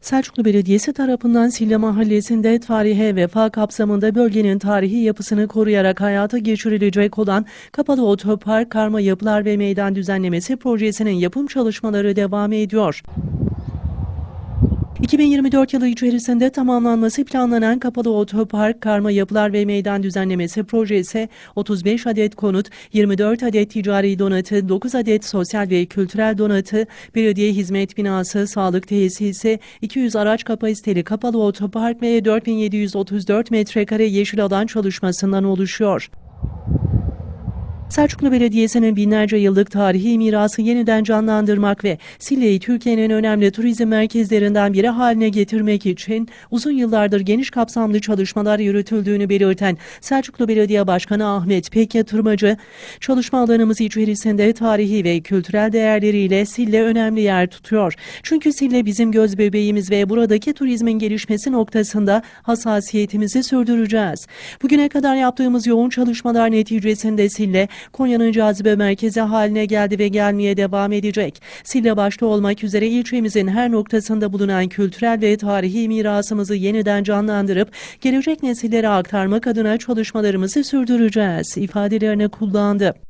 Selçuklu Belediyesi tarafından Sille Mahallesi'nde tarihe vefa kapsamında bölgenin tarihi yapısını koruyarak hayata geçirilecek olan Kapalı Otopark, Karma Yapılar ve Meydan Düzenlemesi projesinin yapım çalışmaları devam ediyor. 2024 yılı içerisinde tamamlanması planlanan Kapalı Otopark, Karma Yapılar ve Meydan Düzenlemesi projesi 35 adet konut, 24 adet ticari donatı, 9 adet sosyal ve kültürel donatı, belediye hizmet binası, sağlık tesisi, 200 araç kapasiteli kapalı otopark ve 4734 metrekare yeşil alan çalışmasından oluşuyor. Selçuklu Belediyesi'nin binlerce yıllık tarihi mirası yeniden canlandırmak ve Sille'yi Türkiye'nin önemli turizm merkezlerinden biri haline getirmek için uzun yıllardır geniş kapsamlı çalışmalar yürütüldüğünü belirten Selçuklu Belediye Başkanı Ahmet Pek Yatırmacı, çalışma alanımız içerisinde tarihi ve kültürel değerleriyle Sille önemli yer tutuyor. Çünkü Sille bizim göz bebeğimiz ve buradaki turizmin gelişmesi noktasında hassasiyetimizi sürdüreceğiz. Bugüne kadar yaptığımız yoğun çalışmalar neticesinde Sille, Konya'nın cazibe merkezi haline geldi ve gelmeye devam edecek. Sille başta olmak üzere ilçemizin her noktasında bulunan kültürel ve tarihi mirasımızı yeniden canlandırıp gelecek nesillere aktarmak adına çalışmalarımızı sürdüreceğiz ifadelerini kullandı.